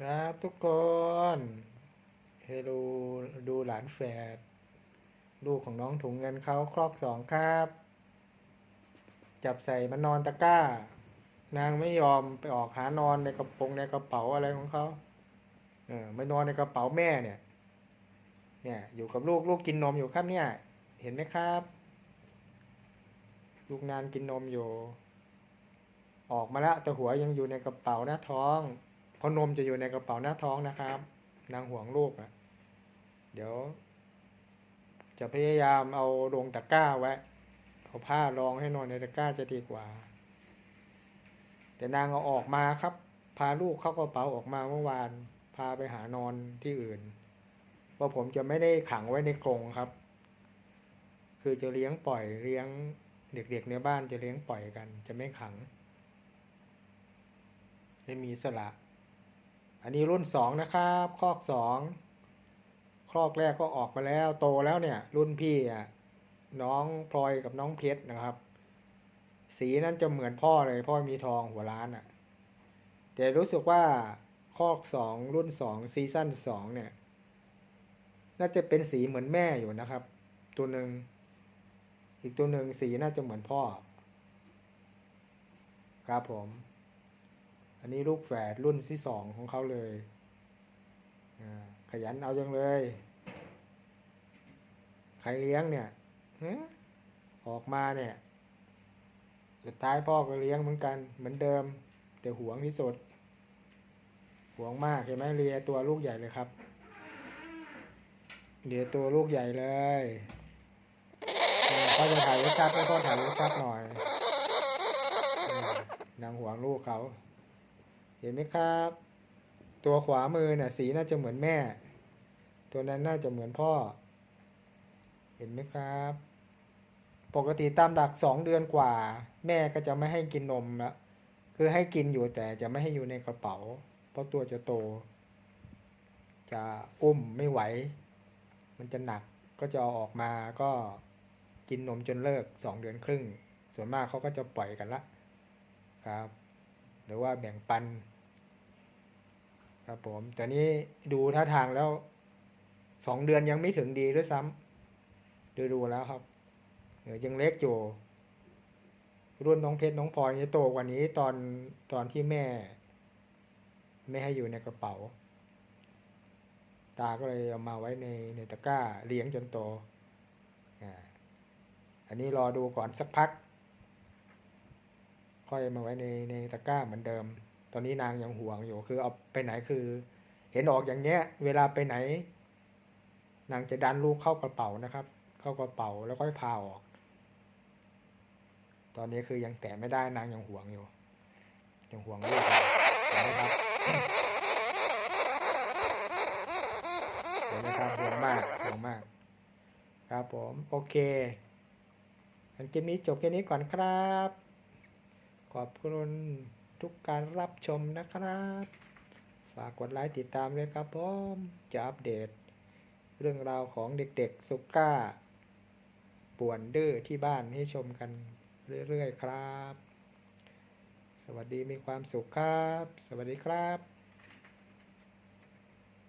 ครับทุกคนเฮดูดูหลานแฝด ลูกของน้องถุงเงินเขาคลอกสองครับ จับใส่มานอนตะกร้า นางไม่ยอมไปออกหานอนในกระโปรงในกระเป๋าอะไรของเขาเออไม่นอนในกระเป๋าแม่เนี่ย เนี่ย อยู่กับลูกลูกกินนมอยู่ครับเนี่ย เห็นไหมครับ ลูกนานกินนมอยู่ ออกมาแล้วแต่หัวยังอยู่ในกระเป๋าหน้าท้อง เพราะนมจะอยู่ในกระเป๋าหน้าท้องนะครับ นางห่วงลูกอะ่ะ เดี๋ยว จะพยายามเอาลงตะกร้าไว้ เอาผ้ารองให้นอนในตะกร้าจะดีกว่า แต่นางเอาออกมาครับ พาลูกเข้ากระเป๋าออกมาเมื่อวาน พาไปหานอนที่อื่น เพราะผมจะไม่ได้ขังไว้ในกรงครับ คือจะเลี้ยงปล่อยเลี้ยงเด็กๆในบ้านจะเลี้ยงปล่อยกัน จะไม่ขัง ไม่มีสละ อันนี้รุ่นสองนะครับ คอกสองคลอกแรกก็ออกมาแล้วโตแล้วเนี่ย รุ่นพี่อะน้องพลอยกับน้องเพชรนะครับ สีนั้นจะเหมือนพ่อเลย พ่อมีทองหัวล้านอะแต่รู้สึกว่าคอกสองรุ่นสองซีซั่นสองเนี่ย น่าจะเป็นสีเหมือนแม่อยู่นะครับ ตัวหนึ่งอีกตัวหนึ่งสีน่าจะเหมือนพ่อ ครับผม อันนี้ลูกแฝดรุ่นที่สองของเขาเลยขยันเอาจังเลย ใครเลี้ยงเนี่ยออกมาเนี่ย สุดท้ายพ่อก็เลี้ยงเหมือนกัน เหมือนเดิม แต่หวงที่สุดหวงมากเห็นไหมเลียตัวลูกใหญ่เลยครับเลียตัวลูกใหญ่เลยพ่อจะถ่ายรูปชัดให้พ่อถ่ายรูปชัดหน่อยนางหวงลูกเขา เห็นไหมครับ ตัวขวามือเนี่ยสีน่าจะเหมือนแม่ ตัวนั้นน่าจะเหมือนพ่อ เห็นไหมครับ ปกติตามหลักสองเดือนกว่า แม่ก็จะไม่ให้กินนมละคือให้กินอยู่แต่จะไม่ให้อยู่ในกระเป๋า เพราะตัวจะโต จะอุ้มไม่ไหว มันจะหนักก็จะเอาออกมาก็กินนมจนเลิกสองเดือนครึ่ง ส่วนมากเขาก็จะปล่อยกันละครับ หรือว่าแบ่งปัน ครับผม แต่นี้ดูท่าทางแล้วสองเดือนยังไม่ถึงดีด้วยซ้ำดูดูแล้วครับยังเล็กอยู่ รุ่นน้องเพชรน้องพลอยนี่โตกว่านี้ตอนตอนที่แม่ ไม่ให้อยู่ในกระเป๋า ตาก็เลยเอามาไว้ในในตะกร้าเลี้ยงจนโตอันนี้รอดูก่อนสักพัก ค่อยมาไว้ในในตะกร้าเหมือนเดิม ตอนนี้นางยังห่วงอยู่ คือเอาไปไหนคือ เห็นออกอย่างเงี้ย เวลาไปไหน นางจะดันลูกเข้ากระเป๋านะครับ เข้ากระเป๋าแล้วก็พาออก ตอนนี้คือยังแตะไม่ได้นางยังห่วงอยู่ ยังห่วงลูกอยู่นไหมครับเห็นไหมครับห่วงมากห่วงมาก ครับผม โอเคอันเกมนี้จบแค่นี้ก่อนครับ ขอบคุณ ทุกการรับชมนะครับ ฝากกดไลค์ติดตามเลยครับผมจะอัปเดต เรื่องราวของเด็กๆสุก้าป่วนดื้อที่บ้านให้ชมกันเรื่อยๆครับ สวัสดีมีความสุขครับ สวัสดีครับ